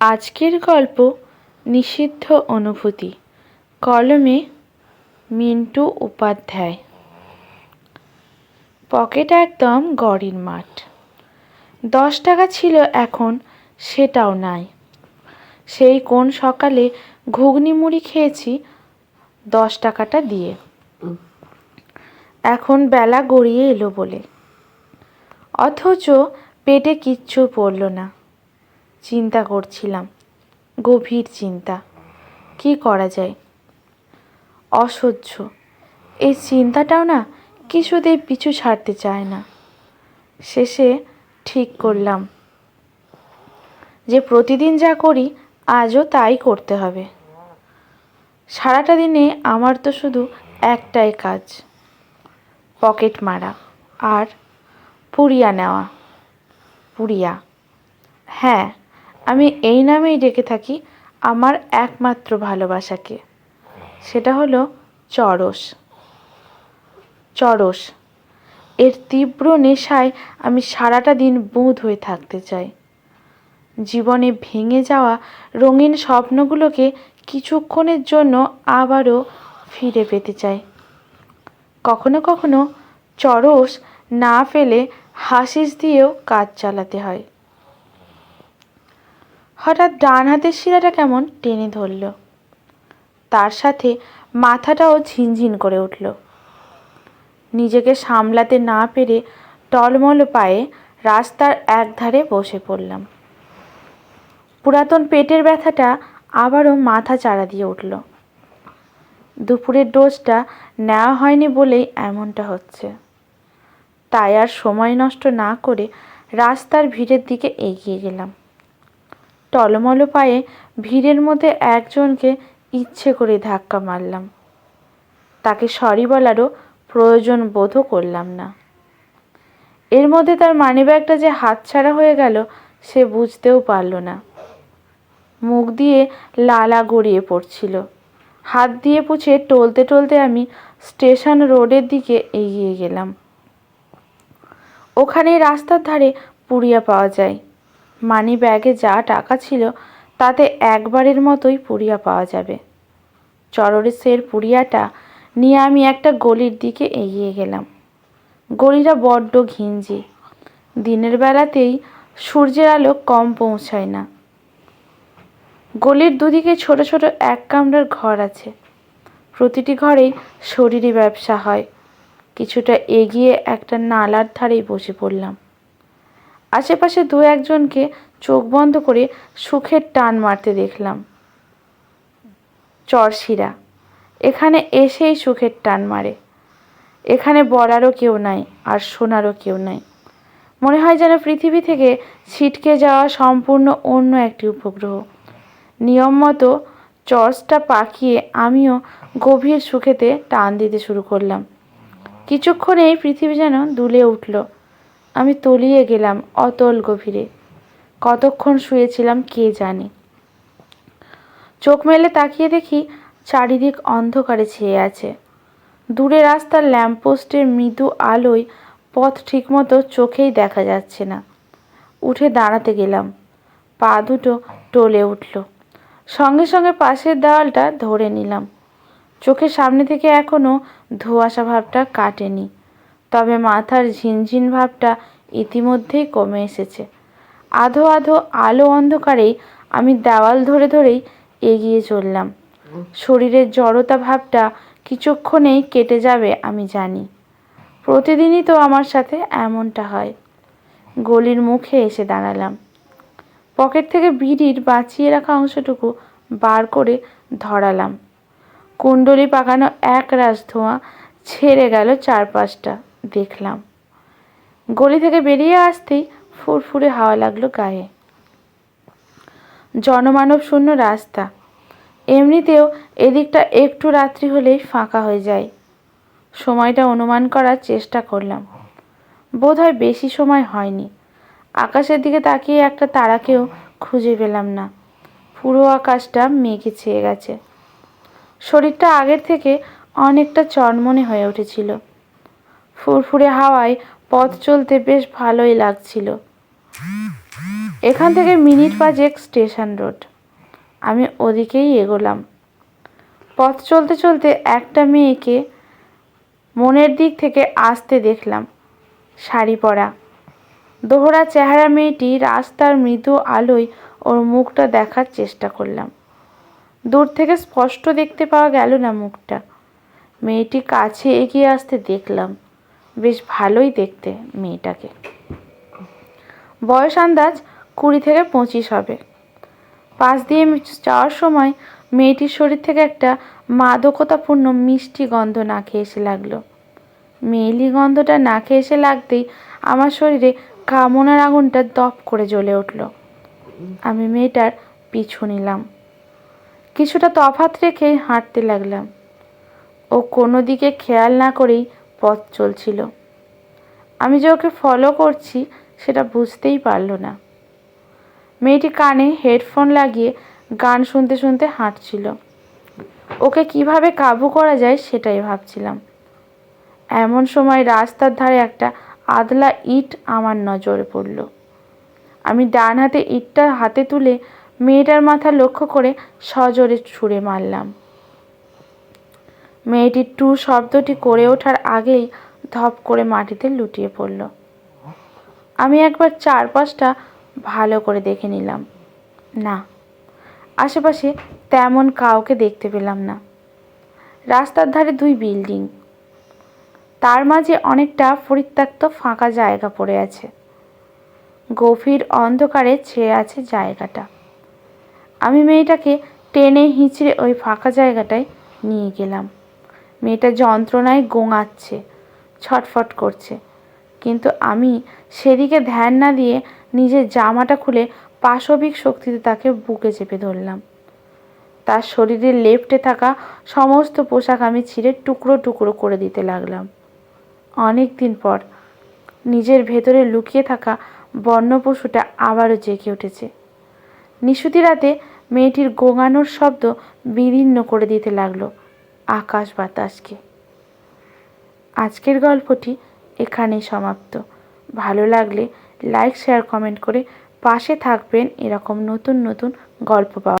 আজকের গল্প নিষিদ্ধ অনুভূতি, কলমে মিন্টু উপাধ্যায়। পকেট একদম গড়ির মাঠ। দশ টাকা ছিল এখন, সেটাও নাই। সেই কোন সকালে ঘুগনি মুড়ি খেয়েছি, দশ টাকাটা দিয়ে। এখন বেলা গড়িয়ে এলো বলে। অথচ পেটে কিচ্ছু পড়ল না। চিন্তা করছিলাম। গভীর চিন্তা। কি করা যায়? অসহ্য। এই চিন্তাটাও না কিছুতেই পিছু ছাড়তে চায় না। শেষে ঠিক করলাম যে প্রতিদিন যা করি, আজও তাই করতে হবে। সারাটা দিনে আমার তো শুধু একটাই কাজ, পকেট মারা আর পুড়িয়া নেওয়া। পুড়িয়া। হ্যাঁ আমি এই নামেই ডেকে থাকি আমার একমাত্র ভালোবাসাকে। সেটা হলো চরস। চরস। এর তীব্র নেশায় আমি সারাটা দিন বুঁদ হয়ে থাকতে চাই। জীবনে ভেঙে যাওয়া রঙিন স্বপ্নগুলোকে কিছুক্ষণের জন্য আবারও ফিরে পেতে চাই। কখনো কখনো চরস না ফেলে হাসিস দিয়েও কাজ চালাতে হয়। হঠাৎ ডান হাতের শিরাটা কেমন টেনে ধরল। তার সাথে মাথাটাও ঝিনঝিন করে উঠল। নিজেকে সামলাতে না পেরে টলমল পায়ে রাস্তার একধারে বসে পড়লাম। পুরাতন পেটের ব্যথাটা আবারও মাথা চাড়া দিয়ে উঠল। দুপুরের ডোজটা নেওয়া হয়নি বলেই এমনটা হচ্ছে। তাই আর সময় নষ্ট না করে রাস্তার ভিড়ের দিকে এগিয়ে গেলাম। টলমল পায়ে ভিড়ের মধ্যে একজনকে ইচ্ছে করে ধাক্কা মারলাম। তাকে সরি বলারও প্রয়োজন বোধও করলাম না। এর মধ্যে তার মানিব্যাগটা যে হাতছাড়া হয়ে গেল, সে বুঝতেও পারল না। মুখ দিয়ে লালা গড়িয়ে পড়ছিল। হাত দিয়ে পুছে টলতে টলতে আমি স্টেশন রোডের দিকে এগিয়ে গেলাম। ওখানে রাস্তার ধারে পুড়িয়া পাওয়া যায়। মানি ব্যাগে যা টাকা ছিল তাতে একবারের মতোই পুড়িয়া পাওয়া যাবে। চররেসের পুড়িয়াটা নিয়ে আমি একটা গলির দিকে এগিয়ে গেলাম। গলিটা বড্ড ঘিঞ্জি। দিনের বেলাতেই সূর্যের আলো কম পৌঁছায় না। গলির দুদিকে ছোট ছোট এক কামরার ঘর আছে। প্রতিটি ঘরেই শরীরী ব্যবসা হয়। কিছুটা এগিয়ে একটা নালার ধারেই বসে পড়লাম। আশেপাশে দু একজনকে চোখ বন্ধ করে সুখের টান মারতে দেখলাম। চরশিরা। এখানে এসেই সুখের টান মারে। এখানে বলারও কেউ নাই আর শোনারও কেউ নাই। মনে হয় যেন পৃথিবী থেকে ছিটকে যাওয়া সম্পূর্ণ অন্য একটি উপগ্রহ। নিয়ম মতো চর্চটা পাকিয়ে আমিও গভীর সুখেতে টান দিতে শুরু করলাম। কিছুক্ষণেই পৃথিবী যেন দুলে উঠল। আমি তলিয়ে গেলাম অতল গভীরে। কতক্ষণ শুয়েছিলাম কে জানে। চোখ মেলে তাকিয়ে দেখি চারিদিক অন্ধকারে ছেয়ে আছে। দূরে রাস্তার ল্যাম্পপোস্টের মৃদু আলোয় পথ ঠিকমতো চোখেই দেখা যাচ্ছে না। উঠে দাঁড়াতে গেলাম। পা দুটো টলে উঠল। সঙ্গে সঙ্গে পাশের দেওয়ালটা ধরে নিলাম। চোখের সামনে থেকে এখনও ধোঁয়াশা ভাবটা কাটেনি। তবে মাথার ঝিনঝিন ভাবটা ইতিমধ্যেই কমে এসেছে। আধো আধো আলো অন্ধকারেই আমি দেওয়াল ধরে ধরেই এগিয়ে চললাম। শরীরের জড়তা ভাবটা কিছুক্ষণেই কেটে যাবে, আমি জানি। প্রতিদিনই তো আমার সাথে এমনটা হয়। গলির মুখে এসে দাঁড়ালাম। পকেট থেকে বিড়ির বাঁচিয়ে রাখা অংশটুকু বার করে ধরালাম। কুণ্ডলি পাকানো এক রাস ধোঁয়া ছেড়ে গেল চারপাশটা। দেখলাম। গলি থেকে বেরিয়ে আসতেই ফুরফুরে হাওয়া লাগল গায়ে। জনমানব শূন্য রাস্তা। এমনিতেও এদিকটা একটু রাত্রি হলেই ফাঁকা হয়ে যায়। সময়টা অনুমান করার চেষ্টা করলাম। বোধ হয় বেশি সময় হয়নি। আকাশের দিকে তাকিয়ে একটা তারাকেও খুঁজে পেলাম না। পুরো আকাশটা মেঘে ছেয়ে গেছে। শরীরটা আগের থেকে অনেকটা চনমনে হয়ে উঠেছিল। ফুরফুরে হাওয়ায় পথ চলতে বেশ ভালোই লাগছিল। এখান থেকে মিনিট পাঁচেক স্টেশন রোড। আমি ওদিকেই এগোলাম। পথ চলতে চলতে একটা মেয়েকে মনের দিক থেকে আসতে দেখলাম। শাড়ি পরা। দোহরা চেহারা মেয়েটি রাস্তার মৃদু আলোয় ওর মুখটা দেখার চেষ্টা করলাম। দূর থেকে স্পষ্ট দেখতে পাওয়া গেল না মুখটা। মেয়েটি কাছে এগিয়ে আসতে দেখলাম। বেশ ভালোই দেখতে মেয়েটাকে। বয়স আন্দাজ কুড়ি থেকে পঁচিশ হবে। পাশ দিয়ে যাওয়ার সময় মেয়েটির শরীর থেকে একটা মাদকতাপূর্ণ মিষ্টি গন্ধ নাকে এসে লাগল। মেয়েলি গন্ধটা নাকে এসে লাগতেই আমার শরীরে কামনার আগুনটা দপ করে জ্বলে উঠল। আমি মেয়েটার পিছু নিলাম। কিছুটা তফাত রেখে হাঁটতে লাগলাম। ও কোনো দিকে খেয়াল না করেই পথ চলছিল। আমি যে ওকে ফলো করছি, সেটা বুঝতেই পারল না। মেয়েটি কানে হেডফোন লাগিয়ে গান শুনতে শুনতে হাঁটছিল। ওকে কীভাবে কাবু করা যায়, সেটাই ভাবছিলাম। এমন সময় রাস্তার ধারে একটা আদলা ইট আমার নজরে পড়ল। আমি ডান হাতে ইটটা হাতে তুলে মেয়েটার মাথা লক্ষ্য করে সজোরে ছুঁড়ে মারলাম। মেয়েটির টু শব্দটি করে ওঠার আগেই ধপ করে মাটিতে লুটিয়ে পড়ল। আমি একবার চারপাশটা ভালো করে দেখে নিলাম। না, আশেপাশে তেমন কাউকে দেখতে পেলাম না। রাস্তার ধারে দুই বিল্ডিং। তার মাঝে অনেকটা পরিত্যক্ত ফাঁকা জায়গা পড়ে আছে। গভীর অন্ধকারে ছেয়ে আছে জায়গাটা। আমি মেয়েটাকে টেনে হিঁচড়ে ওই ফাঁকা জায়গাটায় নিয়ে গেলাম। মেয়েটা যন্ত্রণায় গোঙাচ্ছে, ছটফট করছে। কিন্তু আমি সেদিকে ধ্যান না দিয়ে নিজের জামাটা খুলে পাশবিক শক্তিতে তাকে বুকে চেপে ধরলাম। তার শরীরের লেফটে থাকা সমস্ত পোশাক আমি ছিঁড়ে টুকরো টুকরো করে দিতে লাগলাম। অনেক দিন পর নিজের ভেতরে লুকিয়ে থাকা বন্য পশুটা আবারও জেগে উঠেছে। নিশুতি রাতে মেয়েটির গোঙানোর শব্দ বিদীর্ণ করে দিতে লাগল। আকাশ বাতাসকে। আজকের গল্পটি এখানেই সমাপ্ত। ভালো লাগলে লাইক শেয়ার কমেন্ট করে পাশে থাকবেন এরকম নতুন নতুন গল্প পাওয়া